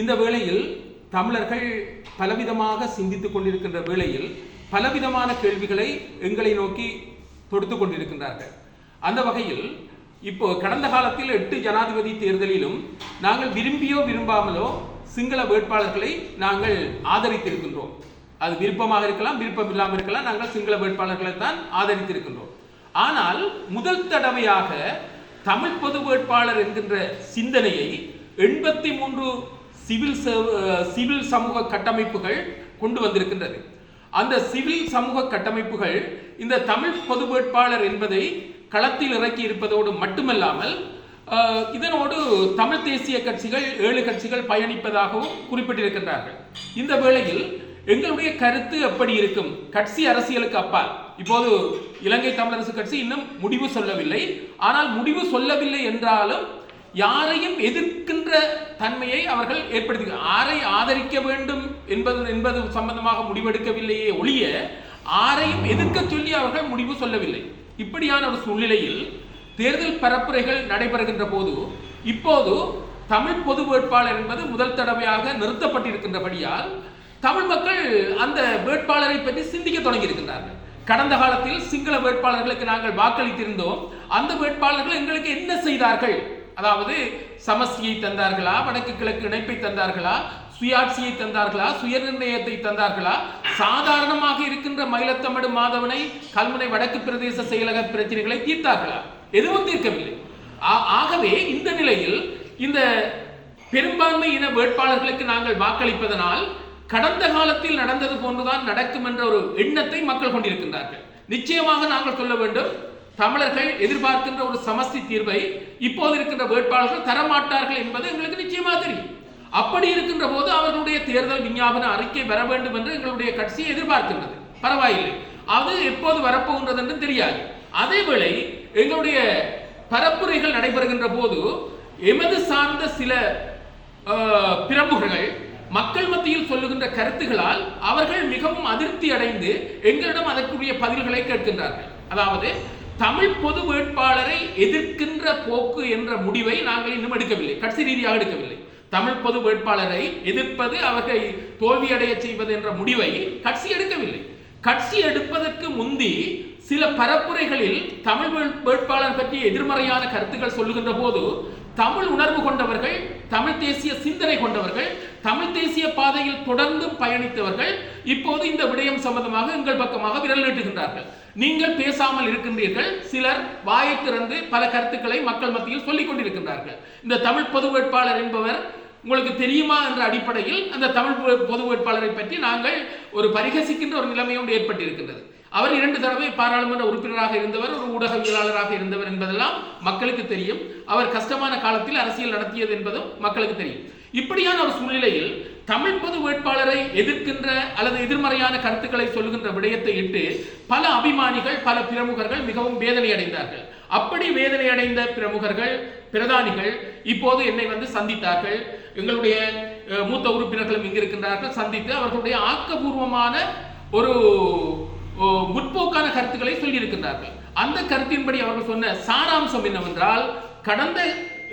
இந்த வேளையில் தமிழர்கள் பலவிதமாக சிந்தித்துக் கொண்டிருக்கின்ற வேளையில் பலவிதமான கேள்விகளை எங்களை நோக்கி தொடுத்துக் கொண்டிருக்கின்றார்கள். அந்த வகையில் இப்போ கடந்த காலத்தில் எட்டு ஜனாதிபதி தேர்தலிலும் நாங்கள் விரும்பியோ விரும்பாமலோ சிங்கள வேட்பாளர்களை நாங்கள் ஆதரித்திருக்கின்றோம். அது விருப்பமாக இருக்கலாம் விருப்பம் இல்லாமல் இருக்கலாம் நாங்கள் சிங்கள வேட்பாளர்களை தான் ஆதரித்திருக்கின்றோம். ஆனால் முதல் தடவையாக தமிழ் பொது வேட்பாளர் என்கின்ற சிந்தனையை எண்பத்தி மூன்று சிவில் சிவில் சமூக கட்டமைப்புகள் கொண்டு வந்திருக்கின்றது. அந்த சிவில் சமூக கட்டமைப்புகள் இந்த தமிழ் பொது வேட்பாளர் என்பதை களத்தில் இறக்கி இருப்பதோடு மட்டுமல்லாமல் இதனோடு தமிழ் தேசிய கட்சிகள் ஏழு கட்சிகள் பயணிப்பதாகவும் குறிப்பிட்டிருக்கின்றார்கள். இந்த வேளையில் எங்களுடைய கருத்து எப்படி இருக்கும்? கட்சி அரசியலுக்கு அப்பால். இப்போது இலங்கை தமிழரசு கட்சி இன்னும் முடிவு சொல்லவில்லை. ஆனால் முடிவு சொல்லவில்லை என்றாலும் யாரையும் எதிர்க்கின்ற தன்மையை அவர்கள் ஏற்படுத்தி ஆரை ஆதரிக்க வேண்டும் என்பது என்பது சம்பந்தமாக முடிவெடுக்கவில்லையே ஒழிய யாரையும் எதிர்க்க சொல்லி அவர்கள் முடிவு சொல்லவில்லை. இப்படியான ஒரு சூழ்நிலையில் தேர்தல் பரப்புரைகள் நடைபெறுகின்ற போது இப்போது தமிழ் பொது வேட்பாளர் என்பது முதல் தடவையாக நிறுத்தப்பட்டிருக்கின்றபடியால் தமிழ் மக்கள் அந்த வேட்பாளரை பற்றி சிந்திக்க தொடங்கியிருக்கின்றார்கள். கடந்த காலத்தில் சிங்கள வேட்பாளர்களுக்கு நாங்கள் வாக்களித்திருந்தோம். அந்த வேட்பாளர்கள் எங்களுக்கு என்ன செய்தார்கள்? அதாவது சமஸ்தியை தந்தார்களா வடக்கு கிழக்கு இணைப்பை தந்தார்களா சுயாட்சியை தந்தார்களா சுயநிர்ணயத்தை தந்தார்களா? சாதாரணமாக இருக்கின்ற மயிலத்தமடு மாதவனை கல்முனை வடக்கு பிரதேச செயலக பிரச்சனைகளை தீர்த்தார்களா? எதுவும் தீர்க்கவில்லை. ஆகவே இந்த நிலையில் இந்த பெரும்பான்மை இன வேட்பாளர்களுக்கு நாங்கள் வாக்களிப்பதனால் கடந்த காலத்தில் நடந்தது போன்றுதான் நடக்கும் என்ற ஒரு எண்ணத்தை மக்கள் கொண்டிருக்கின்றார்கள். நிச்சயமாக நாங்கள் சொல்ல வேண்டும் தமிழர்கள் எதிர்பார்க்கின்ற ஒரு சமஸ்தி தீர்வை இப்போது இருக்கின்ற வேட்பாளர்கள் தரமாட்டார்கள் என்பது எங்களுக்கு நிச்சயமாக தெரியும். அப்படி இருக்கின்ற போது அவர்களுடைய தேர்தல் விஞ்ஞாபன அறிக்கை வர வேண்டும் என்று எங்களுடைய கட்சியை எதிர்பார்க்கின்றது. பரவாயில்லை. அது எப்போது வரப்போகின்றது என்று தெரியாது. அதேவேளை எங்களுடைய பரப்புரைகள் நடைபெறுகின்ற போது எமது சார்ந்த சில அஹ், பிரமுகர்கள் மக்கள் மத்தியில் சொல்லுகின்ற கருத்துகளால் அவர்கள் மிகவும் அதிருப்தி அடைந்து எங்களிடம் அதற்குரிய பதில்களை கேட்கின்றார்கள். அதாவது தமிழ் பொது வேட்பாளரை எதிர்க்கின்ற போக்கு என்ற முடிவை நாங்கள் இன்னும் எடுக்கவில்லை. கட்சி ரீதியாக எடுக்கவில்லை. தமிழ் பொது வேட்பாளரை எதிர்ப்பது அவர்களை தோல்வியடைய செய்வது என்ற முடிவை கட்சி எடுக்கவில்லை. கட்சி எடுப்பதற்கு முந்தி சில பரப்புரைகளில் தமிழ் வேட்பாளர் பற்றிய எதிர்மறையான கருத்துக்கள் சொல்லுகின்ற போது தமிழ் உணர்வு கொண்டவர்கள் தமிழ் தேசிய சிந்தனை கொண்டவர்கள் தமிழ் தேசிய பாதையில் தொடர்ந்து பயணித்தவர்கள் இப்போது இந்த விடயம் சம்பந்தமாக எங்கள் பக்கமாக விரல் நீட்டுகின்றார்கள். நீங்கள் பேசாமல் இருக்கின்றீர்கள். சிலர் வாயை திறந்து பல கருத்துக்களை மக்கள் மத்தியில் சொல்லிக் கொண்டிருக்கின்றார்கள். இந்த தமிழ் பொது வேட்பாளர் என்பவர் உங்களுக்கு தெரியுமா என்ற அடிப்படையில் அந்த தமிழ் பொது வேட்பாளரை பற்றி நாங்கள் ஒரு பரிகசிக்கின்ற ஒரு நிலைமையோடு ஏற்பட்டிருக்கின்றது. அவர் இரண்டு தடவை பாராளுமன்ற உறுப்பினராக இருந்தவர் ஒரு ஊடகவியலாளராக இருந்தவர் என்பதெல்லாம் மக்களுக்கு தெரியும். அவர் கஷ்டமான காலத்தில் அரசியல் நடத்தியது என்பதும் மக்களுக்கு தெரியும். இப்படியான ஒரு சூழ்நிலையில் தமிழ் பொது வேட்பாளரை எதிர்க்கின்ற அல்லது எதிர்மறையான கருத்துக்களை சொல்லுகின்ற விடயத்தை இட்டு பல அபிமானிகள் பல பிரமுகர்கள் மிகவும் வேதனை அடைந்தார்கள் அப்படி வேதனை அடைந்த பிரமுகர்கள் பிரதானிகள் இப்போது என்னை வந்து சந்தித்தார்கள். எங்களுடைய மூத்த உறுப்பினர்களும் இங்கு இருக்கின்றார்கள். சந்தித்து அவர்களுடைய ஆக்கபூர்வமான ஒரு முற்போக்கான கருத்துக்களை சொல்லியிருக்கின்றார்கள். அந்த கருத்தின்படி அவர்கள் சொன்ன சாராம்சம் என்னவென்றால் கடந்த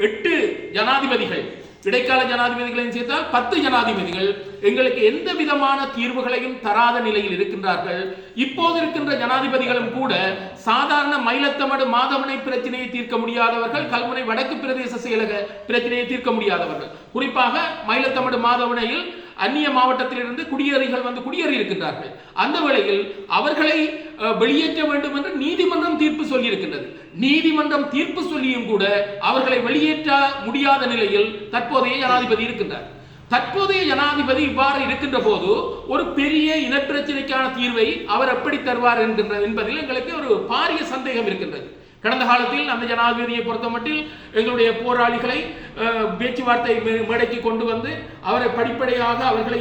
எட்டு ஜனாதிபதிகள் இடைக்கால ஜனாதிபதிகளையும் சேர்த்தால் பத்து ஜனாதிபதிகள். எங்களுக்கு எந்த விதமான தீர்வுகளையும் தராத நிலையில் இருக்கின்றார்கள். இப்போது இருக்கின்ற ஜனாதிபதிகளும் கூட சாதாரண மயிலத்தமடு மாதவனை பிரச்சனையை தீர்க்க முடியாதவர்கள் கல்முனை வடக்கு பிரதேச செயலக பிரச்சனையை தீர்க்க முடியாதவர்கள். குறிப்பாக மயிலத்தமடு மாதவனையில் அந்நிய மாவட்டத்திலிருந்து குடியேறிகள் வந்து குடியேறி இருக்கின்றார்கள் அந்த வேளையில் அவர்களை வெளியேற்ற வேண்டும் என்று நீதிமன்றம் தீர்ப்பு சொல்லியிருக்கின்றது. நீதிமன்றம் தீர்ப்பு சொல்லியும் கூட அவர்களை வெளியேற்ற முடியாத நிலையில் தற்போதைய ஜனாதிபதி இருக்கின்றார். தற்போதைய ஜனாதிபதி இவ்வாறு இருக்கின்ற போது ஒரு பெரிய இனப்பிரச்சனைக்கான தீர்வை அவர் எப்படி தருவார் என்கின்ற என்பதில் எங்களுக்கு ஒரு பாரிய சந்தேகம் இருக்கின்றது. கடந்த காலத்தில் அந்த ஜனாதிபதியை பொறுத்தமட்டில் எங்களுடைய போராளிகளை அஹ், பேச்சுவார்த்தை மேடைக்கு கொண்டு வந்து அவரை படிப்படியாக அவர்களை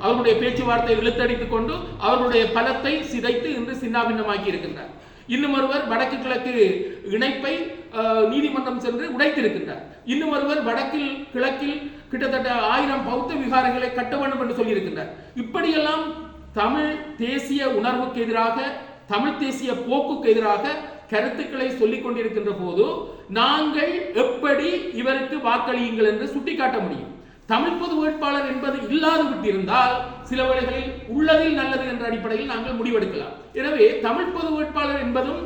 அவர்களுடைய பேச்சுவார்த்தை இழுத்தடித்துக் கொண்டு அவர்களுடைய பலத்தை சிதைத்து இன்று சின்னாபின்னமாக்கி இருக்கின்றார். இன்னும் ஒருவர் வடக்கு கிழக்கு இணைப்பை நீதிமன்றம் சென்று உடைத்திருக்கின்றார். இன்னும் ஒருவர் வடக்கில் கிழக்கில் கிட்டத்தட்ட ஆயிரம் பௌத்த விகாரங்களை கட்ட வேண்டும் என்று சொல்லியிருக்கின்றார். இப்படியெல்லாம் தமிழ் தேசிய உணர்வுக்கு எதிராக தமிழ் தேசிய போக்குக்கு எதிராக கருத்துக்களை சொல்லிக் கொண்டிருக்கின்ற போது நாங்கள் எப்படி இவருக்கு வாக்களியுங்கள் என்று சுட்டிக்காட்ட முடியும். தமிழ் பொது வேட்பாளர் என்பது இல்லாது விட்டிருந்தால் சில வேளைகளில் உள்ளதில் நல்லது என்ற அடிப்படையில் நாங்கள் முடிவெடுக்கலாம். எனவே தமிழ் பொது வேட்பாளர் என்பதும்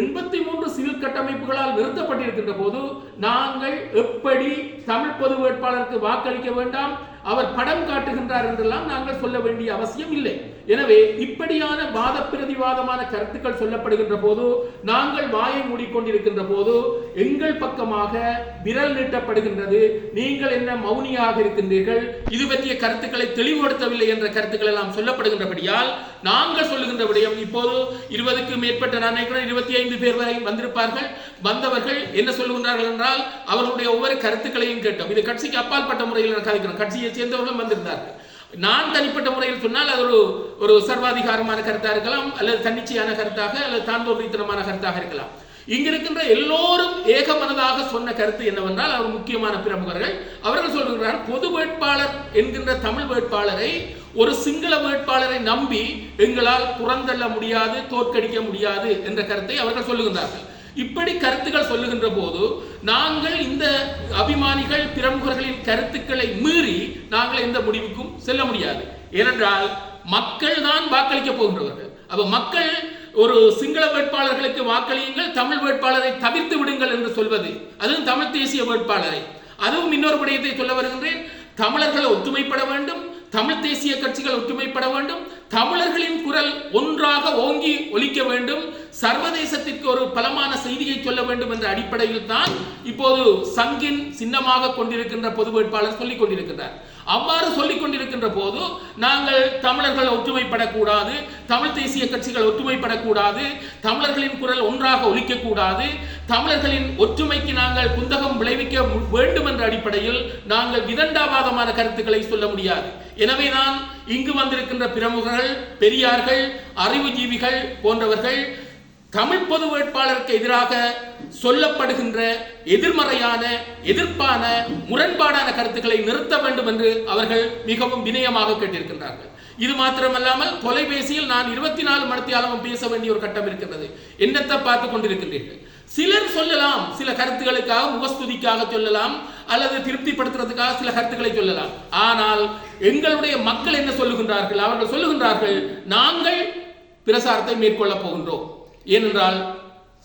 எண்பத்தி மூன்று சிவில் கட்டமைப்புகளால் நிறுத்தப்பட்டிருக்கின்ற போது நாங்கள் எப்படி தமிழ் பொது வேட்பாளருக்கு வாக்களிக்க வேண்டாம்? அவர் படம் காட்டுகின்றார் என்றெல்லாம் நாங்கள் சொல்ல வேண்டிய அவசியம் இல்லை. எனவே இப்படியான வாத பிரதிவாதமான கருத்துக்கள் சொல்லப்படுகின்ற போது நாங்கள் வாயை மூடிக்கொண்டிருக்கின்ற போது எங்கள் பக்கமாக விரல் நீட்டப்படுகின்றது. நீங்கள் என்ன மௌனியாக இருக்கின்றீர்கள்? இது பற்றிய கருத்துக்களை தெளிவுபடுத்தவில்லை என்ற கருத்துக்கள் எல்லாம் சொல்லப்படுகின்றபடியால் நாங்கள் சொல்லுகின்ற விடயம் இப்போது இருபதுக்கு மேற்பட்ட நான் இருபத்தி ஐந்து பேர் வரை வந்திருப்பார்கள். வந்தவர்கள் என்ன சொல்லுகின்றார்கள் என்றால் அவர்களுடைய ஒவ்வொரு கருத்துக்களையும் கேட்டோம். இது கட்சிக்கு அப்பாற்பட்ட முறையில் நான் கதைக்கிறோம் கட்சியை சேர்ந்தவர்களும் வந்திருந்தார்கள். நான் தனிப்பட்ட முறையில் சொன்னால் அது ஒரு ஒரு சர்வாதிகாரமான கருத்தாக இருக்கலாம் அல்லது தன்னிச்சையான கருத்தாக அல்லது தாந்தோன்றித்தனமான கருத்தாக இருக்கலாம். இங்கிருக்கின்ற இருக்கின்ற ஏக ஏகமனதாக சொன்ன கருத்து என்னவென்றால் அவர் முக்கியமான பிரமுகர்கள். அவர்கள் சொல்கிறார் பொது வேட்பாளர் என்கின்ற தமிழ் வேட்பாளரை ஒரு சிங்கள வேட்பாளரை நம்பி எங்களால் புறந்தள்ள முடியாது தோற்கடிக்க முடியாது என்ற கருத்தை அவர்கள் சொல்லுகின்றார்கள். இப்படி கருத்துக்கள் சொல்லுகின்ற போது நாங்கள் இந்த அபிமானிகள் பிரமுகர்களின் கருத்துக்களை மீறி நாங்கள் எந்த முடிவுக்கும் செல்ல முடியாது. ஏனென்றால் மக்கள் தான் வாக்களிக்க போகின்றவர்கள். அப்ப மக்கள் ஒரு சிங்கள வேட்பாளர்களுக்கு வாக்களியுங்கள் தமிழ் வேட்பாளரை தவிர்த்து விடுங்கள் என்று சொல்வது. அதுவும் தமிழ் தேசிய வேட்பாளரை. அதுவும் இன்னொரு விடயத்தை சொல்ல வருகின்றேன். தமிழர்கள் ஒற்றுமைப்பட வேண்டும் தமிழ் தேசிய கட்சிகள் ஒற்றுமைப்பட வேண்டும் தமிழர்களின் குரல் ஒன்றாக ஓங்கி ஒலிக்க வேண்டும் சர்வதேசத்திற்கு ஒரு பலமான செய்தியை சொல்ல வேண்டும் என்ற அடிப்படையில் தான் இப்போது சங்கின் சின்னமாக கொண்டிருக்கின்ற பொது வேட்பாளர் சொல்லிக் கொண்டிருக்கிறார். அவ்வாறு சொல்லிக் கொண்டிருக்கின்ற போது நாங்கள் தமிழர்கள் ஒற்றுமைப்படக்கூடாது தமிழ் தேசிய கட்சிகள் ஒற்றுமைப்படக்கூடாது தமிழர்களின் குரல் ஒன்றாக ஒலிக்கக்கூடாது தமிழர்களின் ஒற்றுமைக்கு நாங்கள் குந்தகம் விளைவிக்க வேண்டும் என்ற அடிப்படையில் நாங்கள் விதண்டாவாதமான கருத்துக்களை சொல்ல முடியாது. எனவேதான் இங்கு வந்திருக்கின்ற பிரமுகர்கள் பெரியார்கள் அறிவுஜீவிகள் போன்றவர்கள் தமிழ் பொது வேட்பாளருக்கு எதிராக சொல்லப்படுகின்ற எதிர்மறையான எதிர்ப்பான முரண்பாடான கருத்துக்களை நிறுத்த வேண்டும் என்று அவர்கள் மிகவும் வினயமாக கேட்டிருக்கின்றார்கள். இது மாத்திரமல்லாமல் தொலைபேசியில் நான் இருபத்தி நாலு மணித்தியாலமும் பேச வேண்டிய ஒரு கட்டம் இருக்கின்றது. என்னத்தை பார்த்து கொண்டிருக்கின்றீர்கள்? சிலர் சொல்லலாம் சில கருத்துக்களுக்காக முகஸ்துதிக்காக சொல்லலாம் அல்லது திருப்திப்படுத்துறதுக்காக சில கருத்துக்களை சொல்லலாம். ஆனால் எங்களுடைய மக்கள் என்ன சொல்லுகின்றார்கள்? அவர்கள் சொல்லுகின்றார்கள் நாங்கள் பிரசாரத்தை மேற்கொள்ளப் போகின்றோம். ஏனென்றால்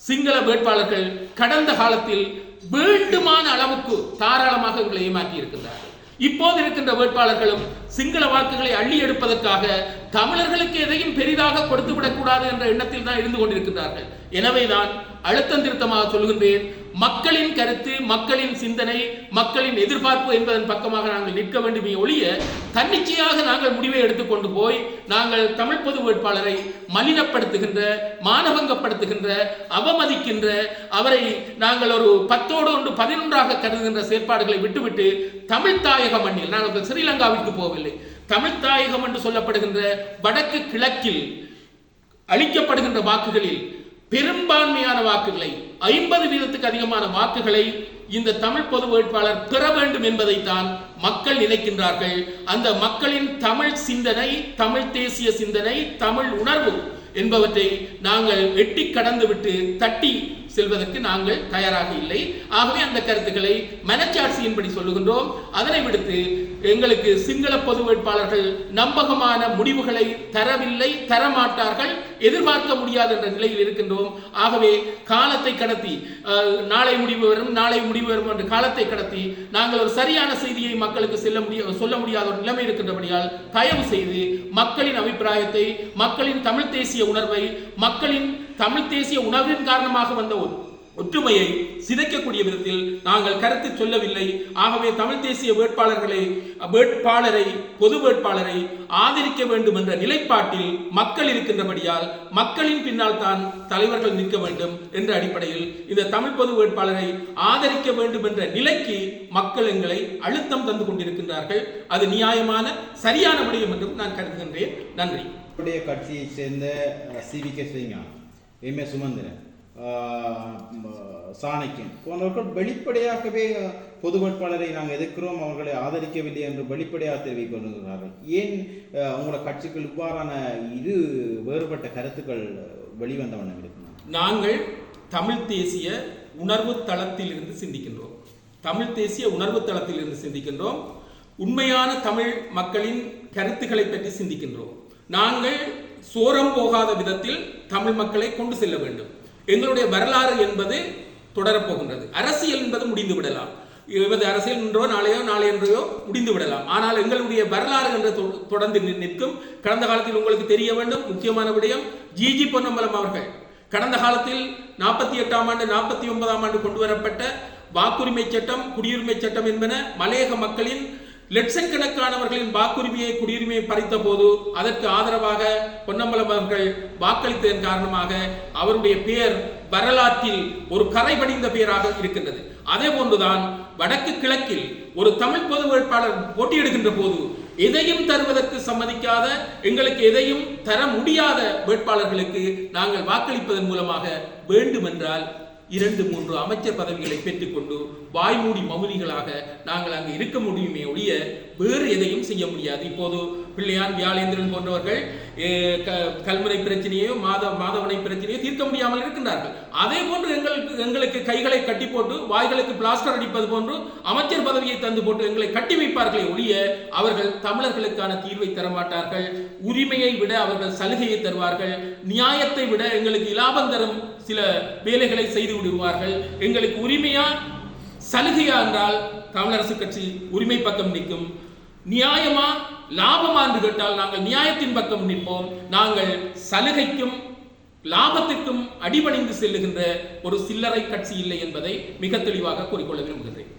சிங்கள வேட்பாளர்கள் கடந்த காலத்தில் வேண்டுமான அளவுக்கு தாராளமாக இவர்களை ஏமாற்றி இருக்கின்றார்கள் இப்போது இருக்கின்ற வேட்பாளர்களும் சிங்கள வாக்குகளை அள்ளி எடுப்பதற்காக தமிழர்களுக்கு எதையும் பெரிதாக கொடுத்து விடக்கூடாது என்ற எண்ணத்தில் தான் இருந்து கொண்டிருக்கின்றார்கள். எனவேதான் அழுத்தம் திருத்தமாக சொல்கின்றேன் மக்களின் கருத்து மக்களின் சிந்தனை மக்களின் எதிர்பார்ப்பு என்பதன் பக்கமாக நாங்கள் நிற்க வேண்டுமே ஒழிய தன்னிச்சையாக நாங்கள் முடிவை எடுத்துக்கொண்டு போய் நாங்கள் தமிழ் பொது வேட்பாளரை மலினப்படுத்துகின்ற மானபங்கப்படுத்துகின்ற அவமதிக்கின்ற அவரை நாங்கள் ஒரு பத்தோடு ஒன்று பதினொன்றாக கருதுகின்ற செயற்பாடுகளை விட்டுவிட்டு தமிழ் தாயக மண்ணில் நாங்கள் ஸ்ரீலங்காவிற்கு போகவில்லை. தமிழ் தாயகம் என்று சொல்லப்படுகின்ற வடக்கு கிழக்கில் அளிக்கப்படுகின்ற வாக்குகளில் பெரும்பான்மையான வாக்குகளை ஐம்பது வீதத்துக்கு அதிகமான வாக்குகளை இந்த தமிழ் பொது வேட்பாளர் பெற வேண்டும் என்பதைத்தான் மக்கள் நினைக்கின்றார்கள். அந்த மக்களின் தமிழ் சிந்தனை தமிழ் தேசிய சிந்தனை தமிழ் உணர்வு என்பவற்றை நாங்கள் எட்டி கடந்துவிட்டு தட்டி செல்வதற்கு நாங்கள் தயாராக இல்லை. ஆகவே அந்த கருத்துக்களை மனச்சாட்சியின்படி சொல்லுகின்றோம். அதனை விடுத்து எங்களுக்கு சிங்கள பொது வேட்பாளர்கள் நம்பகமான முடிவுகளை தரவில்லை தரமாட்டார்கள் எதிர்பார்க்க முடியாது என்ற நிலையில் இருக்கின்றோம். ஆகவே காலத்தை கடத்தி நாளை முடிவு வரும் நாளை முடிவு வரும் என்ற காலத்தை கடத்தி நாங்கள் ஒரு சரியான செய்தியை மக்களுக்கு செல்ல முடிய சொல்ல முடியாத ஒரு நிலைமை இருக்கின்றபடியால் தயவு செய்து மக்களின் அபிப்பிராயத்தை மக்களின் தமிழ் தேசிய உணர்வை மக்களின் தமிழ் தேசிய உணர்வின் காரணமாக வந்த ஒற்றுமையை சிதைக்கக்கூடிய விதத்தில் நாங்கள் கருத்து சொல்லவில்லை. ஆகவே தமிழ் தேசிய வேட்பாளர்களை வேட்பாளரை பொது வேட்பாளரை ஆதரிக்க வேண்டும் என்ற நிலைப்பாட்டில் மக்கள் இருக்கின்றபடியால் மக்களின் பின்னால் தான் தலைவர்கள் நிற்க வேண்டும் என்ற அடிப்படையில் இந்த தமிழ் பொது வேட்பாளரை ஆதரிக்க வேண்டும் என்ற நிலைக்கு மக்கள் எங்களை அழுத்தம் தந்து கொண்டிருக்கின்றார்கள். அது நியாயமான சரியான விடயம் என்றும் நான் கருதுகின்றேன். நன்றி. கட்சியைச் சேர்ந்த C. V. K. M A Sumanthiran Shanakiyan. போன்றவர்கள் வெளிப்படையாகவே பொது வேட்பாளரை நாங்கள் எதிர்க்கிறோம் அவர்களை ஆதரிக்கவில்லை என்று வெளிப்படையாக தெரிவித்துக் கொண்டிருக்கிறார்கள் ஏன் அவங்களோட உங்களோட கட்சிகள் இவ்வாறான இரு வேறுபட்ட கருத்துக்கள் வெளிவந்த வண்ணம் நாங்கள் தமிழ் தேசிய உணர்வு தளத்திலிருந்து சிந்திக்கின்றோம். தமிழ் தேசிய உணர்வு தளத்திலிருந்து சிந்திக்கின்றோம். உண்மையான தமிழ் மக்களின் கருத்துக்களை பற்றி சிந்திக்கின்றோம். நாங்கள் சோரம் போகாத விதத்தில் தமிழ் மக்களை கொண்டு செல்ல வேண்டும். எங்களுடைய வரலாறு என்பது தொடரப்போகின்றது. அரசியல் என்பது முடிந்து விடலாம். இருபது அரசியல் இன்றோ நாளையோ நாளை என்றையோ முடிந்து விடலாம். ஆனால் எங்களுடைய வரலாறு என்று தொடர்ந்து நிற்கும் கடந்த காலத்தில் உங்களுக்கு தெரிய வேண்டும் முக்கியமான விடயம் ஜிஜி பொன்னம்பலம் அவர்கள். கடந்த காலத்தில் நாற்பத்தி எட்டாம் ஆண்டு நாற்பத்தி ஒன்பதாம் ஆண்டு கொண்டு வரப்பட்ட வாக்குரிமை சட்டம் குடியுரிமை சட்டம் என்பன மலையக மக்களின் லட்சக்கணக்கானவர்களின் வாக்குரிமையை குடியுரிமையை பறித்த போது அதற்கு ஆதரவாக பொன்னம்பலம் அவர்கள் வாக்களித்ததன் காரணமாக அவருடைய பெயர் வரலாற்றில் ஒரு கரை படிந்த பெயராக இருக்கின்றது. அதே போன்றுதான் வடக்கு கிழக்கில் ஒரு தமிழ் பொது வேட்பாளர் போட்டியிடுகின்ற போது எதையும் தருவதற்கு சம்மதிக்காத எங்களுக்கு எதையும் தர முடியாத வேட்பாளர்களுக்கு நாங்கள் வாக்களிப்பதன் மூலமாக வேண்டுமென்றால் இரண்டு மூன்று அமைச்சர் பதவிகளை பெற்றுக்கொண்டு வாய்மூடி மௌனிகளாக நாங்கள் அங்கு இருக்க முடியுமே ஒழிய வேறு எதையும் செய்ய முடியாது. இப்போது பிள்ளையான் வியாழேந்திரன் போன்றவர்கள் க- கல்முனை பிரச்சனையோ மாத மாதவனை பிரச்சனையோ தீர்க்க முடியாமல் இருக்கின்றார்கள். அதே போன்று எங்களுக்கு எங்களுக்கு கைகளை கட்டி போட்டு வாய்களுக்கு பிளாஸ்டர் அடிப்பது போன்று அமைச்சர் பதவியை தந்து போட்டு எங்களை கட்டி வைப்பார்களே ஒழிய அவர்கள் தமிழர்களுக்கான தீர்வை தரமாட்டார்கள். உரிமையை விட அவர்கள் சலுகையை தருவார்கள். நியாயத்தை விட எங்களுக்கு இலாபம் தரும் சில வேலைகளை செய்து விடுவார்கள். எங்களுக்கு உரிமையா? சலுகையா என்றால் தமிழரசு கட்சி உரிமை பக்கம் நிற்கும். நியாயமா லாபமா என்று கேட்டால் நாங்கள் நியாயத்தின் பக்கம் நிற்போம். நாங்கள் சலுகைக்கும் லாபத்திற்கும் அடிபணிந்து செல்லுகின்ற ஒரு சில்லறை கட்சி இல்லை என்பதை மிக தெளிவாக கூறிக்கொள்ள விரும்புகிறேன்